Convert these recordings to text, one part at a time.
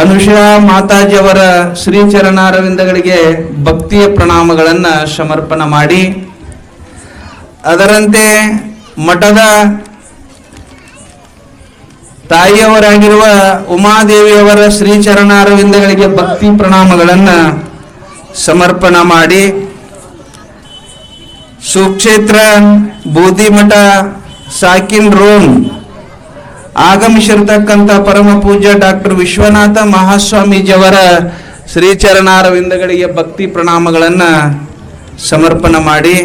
ಅನುಷಾ ಮಾತಾಜಿಯವರ ಶ್ರೀಚರಣಾರವಿಂದಗಳಿಗೆ ಭಕ್ತಿಯ ಪ್ರಣಾಮಗಳನ್ನು ಸಮರ್ಪಣ ಮಾಡಿ. ಅದರಂತೆ ಮಠದ ತಾಯಿಯವರಾಗಿರುವ ಉಮಾದೇವಿಯವರ ಶ್ರೀಚರಣಾರವಿಂದಗಳಿಗೆ ಭಕ್ತಿ ಪ್ರಣಾಮಗಳನ್ನು ಸಮರ್ಪಣ ಮಾಡಿ ಸುಕ್ಷೇತ್ರ ಬೂದಿಮಠ ಸಾಕಿನ್ ರೋಮ್ ಆಗಮಿಸಿರ್ತಕ್ಕಂಥ ಪರಮ ಪೂಜ್ಯ ಡಾಕ್ಟರ್ ವಿಶ್ವನಾಥ ಮಹಾಸ್ವಾಮೀಜಿಯವರ ಶ್ರೀಚರಣಾರವಿಂದಗಳಿಗೆ ಭಕ್ತಿ ಪ್ರಣಾಮಗಳನ್ನು ಸಮರ್ಪಣ ಮಾಡಿ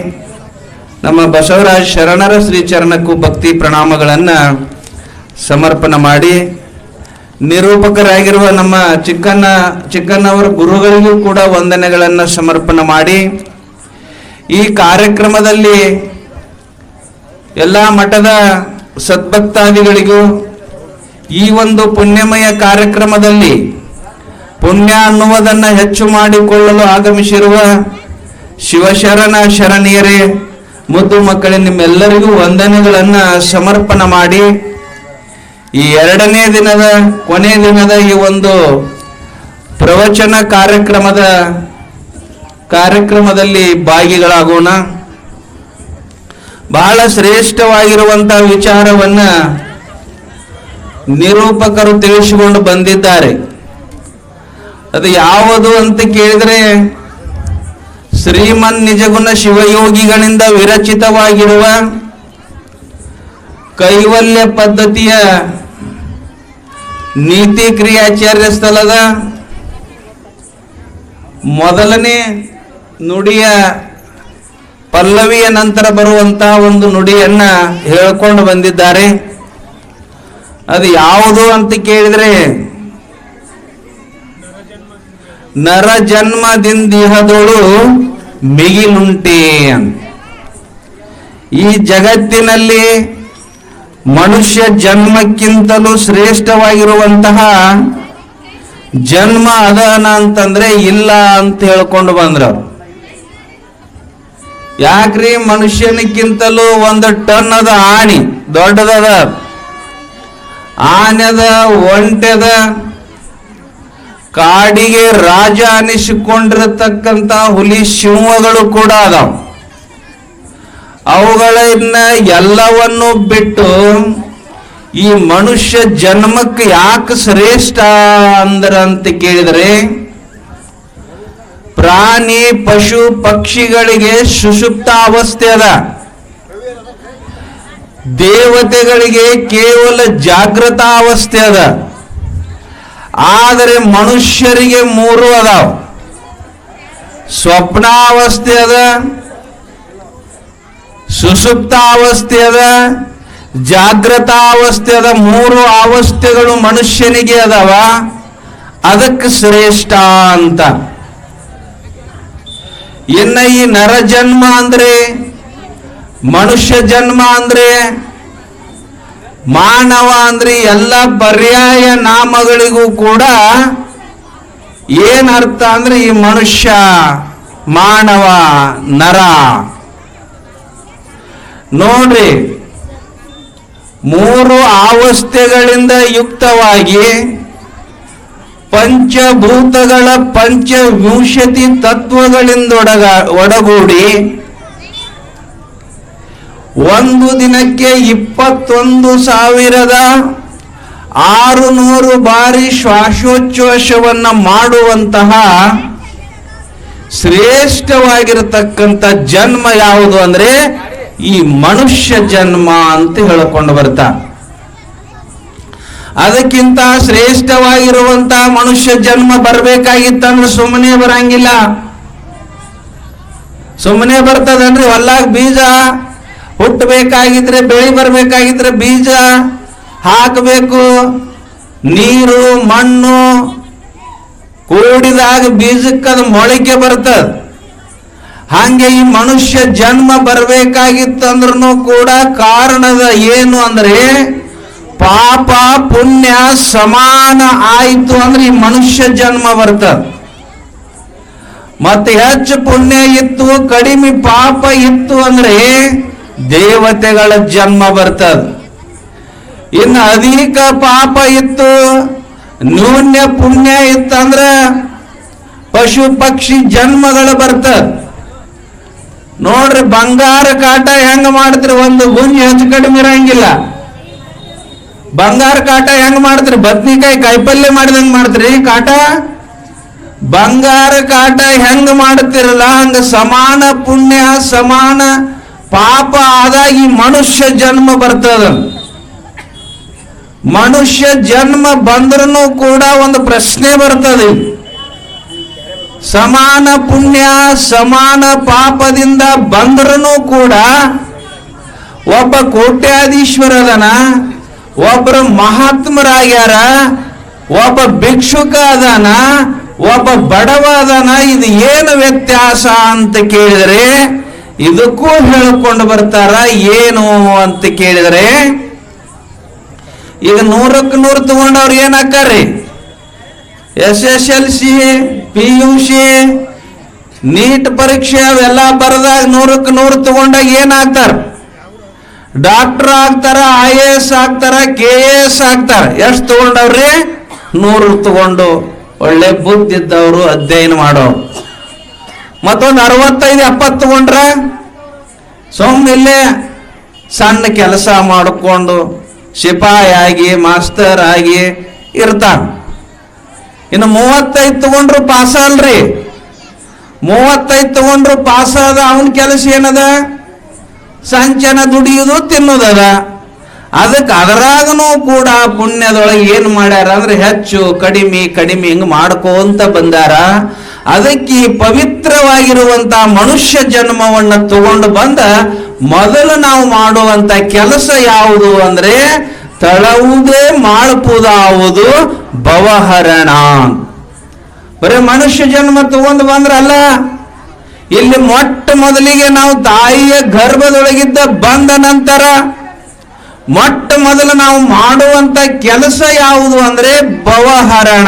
ನಮ್ಮ ಬಸವರಾಜ ಶರಣರ ಶ್ರೀಚರಣಕ್ಕೂ ಭಕ್ತಿ ಪ್ರಣಾಮಗಳನ್ನು ಸಮರ್ಪಣ ಮಾಡಿ ನಿರೂಪಕರಾಗಿರುವ ನಮ್ಮ ಚಿಕ್ಕಣ್ಣ, ಚಿಕ್ಕಣ್ಣವರ ಗುರುಗಳಿಗೂ ಕೂಡ ವಂದನೆಗಳನ್ನು ಸಮರ್ಪಣೆ ಮಾಡಿ ಈ ಕಾರ್ಯಕ್ರಮದಲ್ಲಿ ಎಲ್ಲ ಮಠದ ಸದ್ಭಕ್ತಾದಿಗಳಿಗೂ ಈ ಒಂದು ಪುಣ್ಯಮಯ ಕಾರ್ಯಕ್ರಮದಲ್ಲಿ ಪುಣ್ಯ ಅನ್ನುವುದನ್ನು ಹೆಚ್ಚು ಮಾಡಿಕೊಳ್ಳಲು ಆಗಮಿಸಿರುವ ಶಿವಶರಣ ಶರಣಿಯರೇ, ಮುದ್ದು ಮಕ್ಕಳೇ, ನಿಮ್ಮೆಲ್ಲರಿಗೂ ವಂದನೆಗಳನ್ನು ಸಮರ್ಪಣೆ ಮಾಡಿ ಈ ಎರಡನೇ ದಿನದ, ಕೊನೆಯ ದಿನದ ಈ ಒಂದು ಪ್ರವಚನ ಕಾರ್ಯಕ್ರಮದ ಕಾರ್ಯಕ್ರಮದಲ್ಲಿ ಭಾಗಿಗಳಾಗೋಣ. ಬಹಳ ಶ್ರೇಷ್ಠವಾಗಿರುವಂತಹ ವಿಚಾರವನ್ನ ನಿರೂಪಕರು ತಿಳಿಸಿಕೊಂಡು ಬಂದಿದ್ದಾರೆ. ಅದು ಯಾವುದು ಅಂತ ಕೇಳಿದ್ರೆ, ಶ್ರೀಮನ್ ನಿಜಗುಣ ಶಿವಯೋಗಿಗಳಿಂದ ವಿರಚಿತವಾಗಿರುವ ಕೈವಲ್ಯ ಪದ್ಧತಿಯ ನೀತಿ ಕ್ರಿಯಾಚಾರ್ಯ ಸ್ಥಳದ ಮೊದಲನೇ ನುಡಿಯ ಪಲ್ಲವಿಯ ನಂತರ ಬರುವಂತಹ ಒಂದು ನುಡಿಯನ್ನ ಹೇಳ್ಕೊಂಡು ಬಂದಿದ್ದಾರೆ. ಅದು ಯಾವುದು ಅಂತ ಕೇಳಿದ್ರೆ ನರ ಜನ್ಮದಿಂದಿಹದೊಳು ಮಿಗಿಲುಂಟೆ ಈ ಜಗತ್ತಿನಲ್ಲಿ ಮನುಷ್ಯ ಜನ್ಮಕ್ಕಿಂತಲೂ ಶ್ರೇಷ್ಠವಾಗಿರುವಂತಹ ಜನ್ಮ ಅದನ ಅಂತಂದ್ರೆ ಇಲ್ಲ ಅಂತ ಹೇಳ್ಕೊಂಡು ಬಂದ್ರು. ಯಾಕ್ರಿ ಮನುಷ್ಯನಕ್ಕಿಂತಲೂ ಒಂದು ಟನ್ ಅದ ಆಣಿ ದೊಡ್ಡದದ? ಆನೆದ ಒಂಟೆದ? ಕಾಡಿಗೆ ರಾಜ ಅನಿಸಿಕೊಂಡಿರತಕ್ಕಂತ ಹುಲಿ ಸಿಂಹಗಳು ಕೂಡ ಅದಾವ. ಅವುಗಳನ್ನ ಎಲ್ಲವನ್ನು ಬಿಟ್ಟು ಈ ಮನುಷ್ಯ ಜನ್ಮಕ್ಕೆ ಯಾಕೆ ಶ್ರೇಷ್ಠ ಅಂದ್ರ ಅಂತ ಕೇಳಿದರೆ, ಪ್ರಾಣಿ, ಪಶು, ಪಕ್ಷಿಗಳಿಗೆ ಸುಷುಪ್ತ ಅವಸ್ಥೆ ಅದ. ದೇವತೆಗಳಿಗೆ ಕೇವಲ ಜಾಗೃತ ಅವಸ್ಥೆ ಅದ. ಆದರೆ ಮನುಷ್ಯರಿಗೆ ಮೂರು ಅದಾವ. ಸ್ವಪ್ನಾವಸ್ಥೆ ಅದ ಸುಷುಪ್ತ ಅವಸ್ಥೆ ಅದ ಜಾಗೃತ ಮೂರು ಅವಸ್ಥೆಗಳು ಮನುಷ್ಯನಿಗೆ ಅದಾವ. ಅದಕ್ಕೆ ಶ್ರೇಷ್ಠ ಅಂತ. ಇನ್ನ ಈ ನರ ಜನ್ಮ ಅಂದ್ರೆ? ಮನುಷ್ಯ ಜನ್ಮ ಅಂದ್ರೆ? ಮಾನವ ಅಂದ್ರೆ? ಎಲ್ಲ ಪರ್ಯಾಯ ನಾಮಗಳಿಗೂ ಕೂಡ ಏನರ್ಥ ಅಂದ್ರೆ ಈ ಮನುಷ್ಯ, ಮಾನವ, ನರ. ನೋಡ್ರಿ, ಮೂರು ಅವಸ್ಥೆಗಳಿಂದ ಯುಕ್ತವಾಗಿ ಪಂಚಭೂತಗಳ ಪಂಚವಿಂಶತಿ ತತ್ವಗಳಿಂದೊಡಗ, ಒಡಗೂಡಿ ಒಂದು ದಿನಕ್ಕೆ ಇಪ್ಪತ್ತೊಂದು ಸಾವಿರದ ಆರು ನೂರು ಬಾರಿ ಶ್ವಾಸೋಚ್ಛ್ವಾಸವನ್ನ ಮಾಡುವಂತಹ ಶ್ರೇಷ್ಠವಾಗಿರತಕ್ಕಂಥ ಜನ್ಮ ಯಾವುದು ಅಂದ್ರೆ ಈ ಮನುಷ್ಯ ಜನ್ಮ ಅಂತ ಹೇಳಿಕೊಂಡು ಬರ್ತಾ ಅದಕ್ಕಿಂತ ಶ್ರೇಷ್ಠವಾಗಿರುವಂತಹ ಮನುಷ್ಯ ಜನ್ಮ ಬರ್ಬೇಕಾಗಿತ್ತಂದ್ರೆ ಸುಮ್ಮನೆ ಬರಂಗಿಲ್ಲ. ಸುಮ್ಮನೆ ಬರ್ತದನ್ರಿ ಹೊಲ್ಲಾಗ ಬೀಜ ಹುಟ್ಟಬೇಕಾಗಿದ್ರೆ, ಬೆಳಿ ಬರ್ಬೇಕಾಗಿದ್ರೆ ಬೀಜ ಹಾಕಬೇಕು. ನೀರು, ಮಣ್ಣು, ಕೂಡಿದಾಗ ಬೀಜಕ್ಕದು ಮೊಳಕೆ ಬರ್ತದ. ಹಂಗೆ ಈ ಮನುಷ್ಯ ಜನ್ಮ ಬರ್ಬೇಕಾಗಿತ್ತಂದ್ರೂ ಕೂಡ ಕಾರಣದ ಏನು ಅಂದ್ರೆ ಪಾಪ ಪುಣ್ಯ ಸಮಾನ ಆಯಿತು ಅಂದ್ರೆ ಈ ಮನುಷ್ಯ ಜನ್ಮ ಬರ್ತ. ಮತ್ತೆ ಹೆಚ್ಚು ಪುಣ್ಯ ಇತ್ತು, ಕಡಿಮೆ ಪಾಪ ಇತ್ತು ಅಂದ್ರೆ ದೇವತೆಗಳ ಜನ್ಮ ಬರ್ತದ ಇನ್ನು ಅಧಿಕ ಪಾಪ ಇತ್ತು ನ್ಯೂನ್ಯ ಪುಣ್ಯ ಇತ್ತಂದ್ರ ಪಶು ಪಕ್ಷಿ ಜನ್ಮಗಳು ಬರ್ತದ ನೋಡ್ರಿ ಬಂಗಾರ ಕಾಟ ಹೆಂಗ ಮಾಡಿದ್ರಿ ಒಂದು ಗುಂಜಿ ಹೆಚ್ಚು ಕಡಿಮೆ ಇರಂಗಿಲ್ಲ. ಬಂಗಾರ ಕಾಟ ಹೆಂಗ ಮಾಡ್ತೀರಿ? ಬದ್ನಿಕಾಯಿ ಕಾಯಿಪಲ್ಯ ಮಾಡಿದಂಗ ಮಾಡ್ತೀರಿ? ಕಾಟ? ಬಂಗಾರ ಕಾಟ ಹೆಂಗ ಮಾಡ್ತಿರಲ್ಲ? ಹಂಗ ಸಮಾನ ಪುಣ್ಯ, ಸಮಾನ ಪಾಪ ಆದಾಗ ಈ ಮನುಷ್ಯ ಜನ್ಮ ಬರ್ತದ. ಮನುಷ್ಯ ಜನ್ಮ ಬಂದ್ರೂ ಕೂಡ ಒಂದು ಪ್ರಶ್ನೆ ಬರ್ತದೆ. ಸಮಾನ ಪುಣ್ಯ, ಸಮಾನ ಪಾಪದಿಂದ ಬಂದ್ರೂ ಕೂಡ ಒಬ್ಬ ಕೋಟ್ಯಾಧೀಶ್ವರ ಅದನ ಒಬ್ಬರು ಮಹಾತ್ಮರಾಗ್ಯಾರ, ಒಬ್ಬ ಭಿಕ್ಷುಕ ಅದಾನ ಒಬ್ಬ ಬಡವ ಅದಾನ ಇದು ಏನು ವ್ಯತ್ಯಾಸ ಅಂತ ಕೇಳಿದರೆ ಇದಕ್ಕೂ ಹೇಳಿಕೊಂಡು ಬರ್ತಾರ ಏನು ಅಂತ ಕೇಳಿದರೆ, ಈಗ ನೂರಕ್ಕೆ ನೂರು ತಗೊಂಡವ್ರು ಏನಾಕಾರ್ರಿ S S L C P U C NEET ಪರೀಕ್ಷೆ ಅವೆಲ್ಲ ಬರದಾಗ ನೂರಕ್ಕೆ ನೂರು ತಗೊಂಡಾಗ ಏನ್ ಆಗ್ತಾರ ಡಾಕ್ಟರ್ ಆಗ್ತಾರ ಐ ಎ ಎಸ್ ಆಗ್ತಾರ ಕೆ ಎಸ್ ಆಗ್ತಾರ. ಎಷ್ಟು ತಗೊಂಡವ್ರಿ? ನೂರು ತಗೊಂಡು. ಒಳ್ಳೆ ಬುದ್ಧಿ ಇದ್ದವರು ಅಧ್ಯಯನ ಮಾಡೋರು. ಮತ್ತೊಂದು ಅರವತ್ತೈದು, ಎಪ್ಪತ್ತು ತಗೊಂಡ್ರ? ಸುಮ್ಮನಿಲ್ಲೇ ಸಣ್ಣ ಕೆಲಸ ಮಾಡಿಕೊಂಡು ಶಿಪಾಯಿ ಆಗಿ ಮಾಸ್ತರ್ ಆಗಿ ಇರ್ತಾನ ಇನ್ನು ಮೂವತ್ತೈದು ತಗೊಂಡ್ರು ಪಾಸ ಅಲ್ರಿ. ಮೂವತ್ತೈದು ತಗೊಂಡ್ರು ಪಾಸ ಅದ ಅವನ ಕೆಲಸ ಏನದ? ಸಂಚನ ದುಡಿಯುದು ತಿನ್ನುದದ ಅದಕ್ಕೆ ಅದರಾಗನೂ ಕೂಡ ಪುಣ್ಯದೊಳಗೆ ಏನು ಮಾಡ್ಯಾರ ಅಂದ್ರೆ ಹೆಚ್ಚು, ಕಡಿಮೆ ಕಡಿಮೆ ಹಿಂಗೆ ಮಾಡ್ಕೋಂತ ಬಂದಾರ. ಅದಕ್ಕೆ ಪವಿತ್ರವಾಗಿರುವಂತ ಮನುಷ್ಯ ಜನ್ಮವನ್ನ ತಗೊಂಡು ಬಂದ ಮೊದಲು ನಾವು ಮಾಡುವಂತ ಕೆಲಸ ಯಾವುದು ಅಂದ್ರೆ ತಳವುದೇ ಮಾಡ್ಪುದಾವುದು ಭವಹರಣ. ಬರೀ ಮನುಷ್ಯ ಜನ್ಮ ತಗೊಂಡು ಬಂದ್ರಲ್ಲ? ಇಲ್ಲಿ ಮೊಟ್ಟ ಮೊದಲಿಗೆ ನಾವು ತಾಯಿಯ ಗರ್ಭದೊಳಗಿದ್ದ ಬಂದ ನಂತರ ಮೊಟ್ಟ ಮೊದಲು ನಾವು ಮಾಡುವಂತ ಕೆಲಸ ಯಾವುದು ಅಂದ್ರೆ ಭವಹರಣ.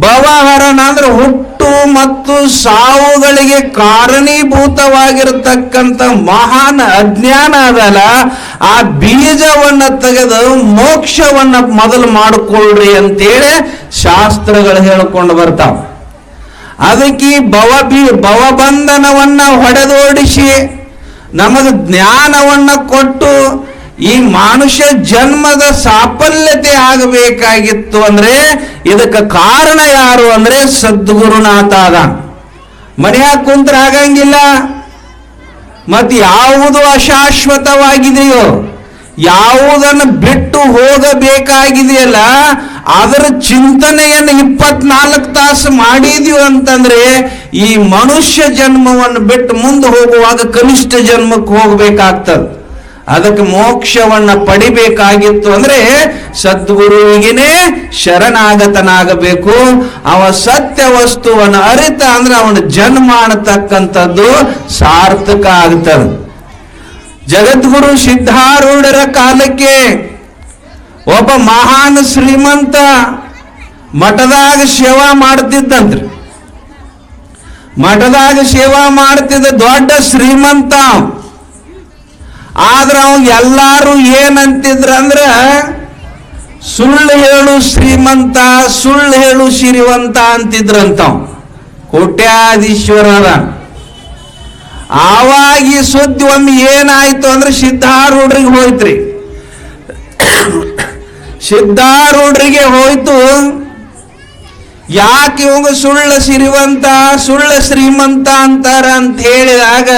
ಭವಹರಣ ಅಂದ್ರೆ ಹುಟ್ಟು ಮತ್ತು ಸಾವುಗಳಿಗೆ ಕಾರಣೀಭೂತವಾಗಿರತಕ್ಕಂಥ ಮಹಾನ್ ಅಜ್ಞಾನ ಅದಲ್ಲ. ಆ ಬೀಜವನ್ನ ತೆಗೆದು ಮೋಕ್ಷವನ್ನ ಮೊದಲು ಮಾಡಿಕೊಳ್ಳ್ರಿ ಅಂತೇಳಿ ಶಾಸ್ತ್ರಗಳು ಹೇಳಿಕೊಂಡು ಬರ್ತಾವ. ಅದಕ್ಕೆ ಭವ ಬಿ, ಭವಬಂಧನವನ್ನ ಹೊಡೆದೋಡಿಸಿ ನಮಗೆ ಜ್ಞಾನವನ್ನ ಕೊಟ್ಟು ಈ ಮನುಷ್ಯ ಜನ್ಮದ ಸಾಫಲ್ಯತೆ ಆಗಬೇಕಾಗಿತ್ತು ಅಂದ್ರೆ ಇದಕ್ಕೆ ಕಾರಣ ಯಾರು ಅಂದ್ರೆ ಸದ್ಗುರುನಾಥ ಅದ ಮನೆಯಾಗ ಕುಂತ್ರ ಆಗಂಗಿಲ್ಲ. ಮತ್ ಯಾವುದು ಅಶಾಶ್ವತವಾಗಿದೆಯೋ, ಯಾವುದನ್ನು ಬಿಟ್ಟು ಹೋಗಬೇಕಾಗಿದೆಯಲ್ಲ, ಅದರ ಚಿಂತನೆಯನ್ನು ಇಪ್ಪತ್ನಾಲ್ಕು ತಾಸು ಮಾಡಿದೀವಿ ಅಂತಂದ್ರೆ ಈ ಮನುಷ್ಯ ಜನ್ಮವನ್ನು ಬಿಟ್ಟು ಮುಂದೆ ಹೋಗುವಾಗ ಕನಿಷ್ಠ ಜನ್ಮಕ್ಕೆ ಹೋಗ್ಬೇಕಾಗ್ತದೆ. ಅದಕ್ಕೆ ಮೋಕ್ಷವನ್ನ ಪಡಿಬೇಕಾಗಿತ್ತು ಅಂದ್ರೆ ಸದ್ಗುರುವಿಗೆನೇ ಶರಣಾಗತನಾಗಬೇಕು. ಅವ ಸತ್ಯ ವಸ್ತುವನ್ನು ಅರಿತ ಅಂದ್ರೆ ಅವನ ಜನ್ಮ ಅನ್ನತಕ್ಕಂಥದ್ದು ಸಾರ್ಥಕ ಆಗ್ತದ. ಜಗದ್ಗುರು ಸಿದ್ಧಾರೂಢರ ಕಾಲಕ್ಕೆ ಒಬ್ಬ ಮಹಾನ್ ಶ್ರೀಮಂತ ಮಠದಾಗ ಸೇವಾ ಮಾಡ್ತಿದ್ದಂತ್ರಿ. ಮಠದಾಗ ಸೇವಾ ಮಾಡ್ತಿದ್ದ ದೊಡ್ಡ ಶ್ರೀಮಂತ. ಆದ್ರ ಅವ್ ಎಲ್ಲಾರು ಏನಂತಿದ್ರ ಅಂದ್ರ, ಸುಳ್ಳು ಹೇಳು ಶ್ರೀಮಂತ, ಸುಳ್ಳು ಹೇಳು ಶ್ರೀವಂತ ಅಂತಿದ್ರಂತ ಕೋಟ್ಯಾಧೀಶ್ವರರ. ಆವಾಗ ಸುದ್ದಿ ಒಮ್ಮೆ ಏನಾಯ್ತು ಅಂದ್ರೆ ಸಿದ್ಧಾರೂಢರಿಗೆ ಹೋಯ್ತ್ರಿ. ಸಿದ್ಧಾರೂಢರಿಗೆ ಹೋಯ್ತು. ಯಾಕೆ ಇವಂಗ ಸುಳ್ಳ ಸಿರಿವಂತ ಸುಳ್ಳ ಶ್ರೀಮಂತ ಅಂತಾರ ಅಂತ ಹೇಳಿದಾಗ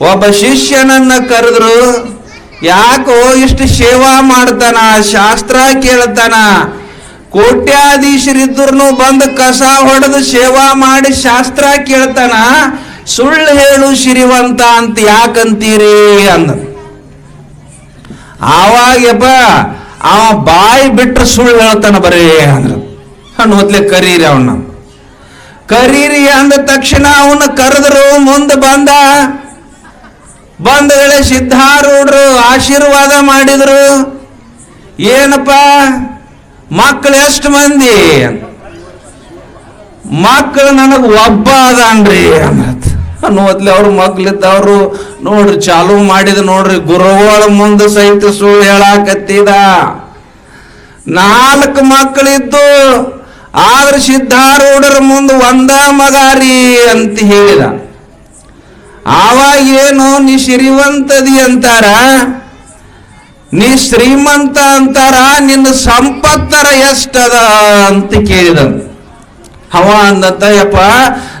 ಒಬ್ಬ ಶಿಷ್ಯನನ್ನ ಕರೆದ್ರು, ಯಾಕೋ ಇಷ್ಟು ಸೇವಾ ಮಾಡ್ತಾನ, ಶಾಸ್ತ್ರ ಕೇಳ್ತಾನ? ಕೋಟ್ಯಾಧೀಶರಿದ್ರು ಬಂದು ಕಸ ಹೊಡೆದು ಸೇವಾ ಮಾಡಿ ಶಾಸ್ತ್ರ ಕೇಳ್ತಾನ? ಸುಳ್ಳು ಹೇಳು ಸಿರಿವಂತ ಅಂತ ಯಾಕಂತೀರಿ? ಅಂದ ಆವಾಗಪ್ಪ ಅವ ಬಾಯಿ ಬಿಟ್ರೆ ಸುಳ್ಳು ಹೇಳ್ತಾನ ಬರೀ, ಅಂದ್ರ. ಮೊದ್ಲೇ ಕರೀರಿ ಅವನ್ನ ಕರೀರಿ ಅಂದ ತಕ್ಷಣ ಅವನ್ನ ಕರೆದ್ರು, ಮುಂದೆ ಬಂದ ಬಂದ ವೇಳೆ ಸಿದ್ಧಾರೂಢರು ಆಶೀರ್ವಾದ ಮಾಡಿದರು. ಏನಪ್ಪ? ಮಕ್ಕಳು ಎಷ್ಟು ಮಂದಿ? ಮಕ್ಕಳು ನನಗೆ ಒಬ್ಬ ಅದಾನ್ರಿ ಅನ್ನತ್ ಅನ್ನೋದ್ಲಿ ಅವ್ರ ಮಕ್ಳಿದ್ದವ್ರು ನೋಡ್ರಿ, ಚಾಲು ಮಾಡಿದ ನೋಡ್ರಿ, ಗುರುಗಳ ಮುಂದೆ ಸಹಿತ ಸುಳ್ಳು ಹೇಳಾಕತ್ತಿದ. ನಾಲ್ಕು ಮಕ್ಕಳಿದ್ದು, ಆದ್ರೆ ಸಿದ್ಧಾರೂಢರ ಮುಂದೆ ಒಂದ ಮಗಾರಿ ಅಂತ ಹೇಳಿದ. ಆವಾಗ ಏನು ನೀ ಶ್ರೀಮಂತದಿ ಅಂತಾರ? ನೀ ಶ್ರೀಮಂತ ಅಂತಾರ, ನಿನ್ನ ಸಂಪತ್ತರ ಎಷ್ಟದ ಅಂತ ಕೇಳಿದ ಅವ ಅಂದತ್ತ ಯಪ್ಪ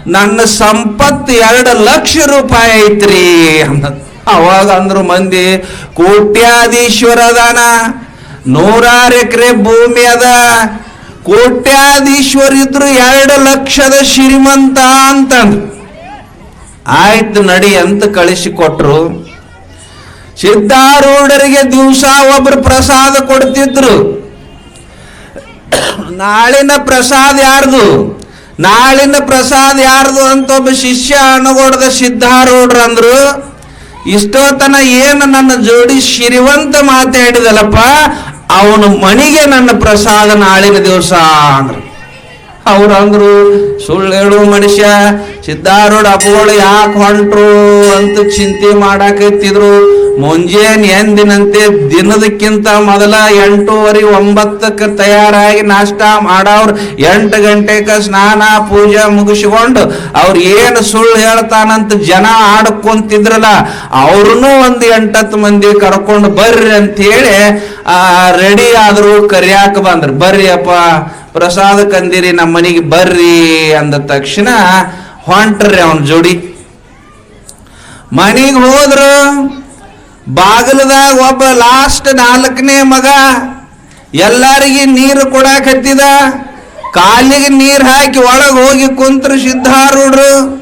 ನನ್ನ ಸಂಪತ್ತು ಎರಡು ಲಕ್ಷ ರೂಪಾಯಿ ಐತ್ರಿ ಅಂದ ಅವಾಗ ಅಂದ್ರು ಮಂದಿ ಕೋಟ್ಯಾಧೀಶ್ವರ ಅದಾನ ನೂರಾರು ಎಕರೆ ಭೂಮಿ ಅದ. ಕೋಟ್ಯಾಧೀಶ್ವರ ಇದ್ರು ಎರಡು ಲಕ್ಷದ ಶ್ರೀಮಂತ ಅಂತಂದ್ರು. ಆಯ್ತು ನಡಿ ಅಂತ ಕಳಿಸಿಕೊಟ್ರು. ಸಿದ್ಧಾರೂಢರಿಗೆ ದಿವಸ ಒಬ್ರು ಪ್ರಸಾದ ಕೊಡ್ತಿದ್ರು. ನಾಳಿನ ಪ್ರಸಾದ ಯಾರ್ದು? ನಾಳಿನ ಪ್ರಸಾದ ಯಾರ್ದು ಅಂತ ಒಬ್ಬ ಶಿಷ್ಯ ಅಣಗೊಡ್ದ ಸಿದ್ಧಾರೂಢರು ಅಂದ್ರು ಇಷ್ಟೋತನ ಏನು ನನ್ನ ಜೋಡಿ ಶಿರಿವಂತ ಮಾತಾಡಿದಲ್ಲಪ್ಪ, ಅವನು ಮಣಿಗೆ ನನ್ನ ಪ್ರಸಾದ ನಾಳಿನ ದಿವಸ ಅಂದ್ರು. ಅವ್ರು ಅಂದ್ರು ಸುಳ್ಳು ಹೇಳು ಮನುಷ್ಯ ಸಿದ್ಧಾರೂಢ ಅಪ್ಪಗಳು ಯಾಕೆ ಹೊಂಟ್ರು ಅಂತ ಚಿಂತೆ ಮಾಡಾಕತ್ತಿದ್ರು. ಮುಂಜಾನೆ ಎಂದಿನಂತೆ ದಿನದಕ್ಕಿಂತ ಮೊದಲ ಎಂಟೂವರೆ ಒಂಬತ್ತಕ್ಕೆ ತಯಾರಾಗಿ ನಾಷ್ಟ ಮಾಡವ್ರು. ಎಂಟು ಗಂಟೆಗೆ ಸ್ನಾನ, ಪೂಜೆ ಮುಗಿಸಿಕೊಂಡು ಅವ್ರು ಏನು ಸುಳ್ಳು ಹೇಳ್ತಾನಂತ ಜನ ಆಡ್ಕೊಂತಿದ್ರಲ್ಲ ಅವ್ರನ್ನೂ ಒಂದು ಎಂಟತ್ತು ಮಂದಿ ಕರ್ಕೊಂಡು ಬರ್ರಿ ಅಂತ ಹೇಳಿ ರೆಡಿ ಆದ್ರು ಕರಿಯಾಕ ಬಂದ್ರು. ಬರ್ರಿ ಅಪ್ಪ ಪ್ರಸಾದ ಕಂದಿರಿ ನಮ್ಮ ಮನೆಗೆ ಬರ್ರಿ ಅಂದ ತಕ್ಷಣ ಹೊಂಟ್ರಿ ಅವನ ಜೋಡಿ. ಮನೆಗೆ ಹೋದ್ರು ಬಾಗಿಲದಾಗ ಒಬ್ಬ ಲಾಸ್ಟ್ ನಾಲ್ಕನೇ ಮಗ ಎಲ್ಲರಿಗೆ ನೀರು ಕೊಡಾಕತ್ತಿದ ಕಾಲಿಗೆ ನೀರು ಹಾಕಿ ಒಳಗೆ ಹೋಗಿ ಕುಂತ್ರು ಸಿದ್ಧಾರೂಢರು.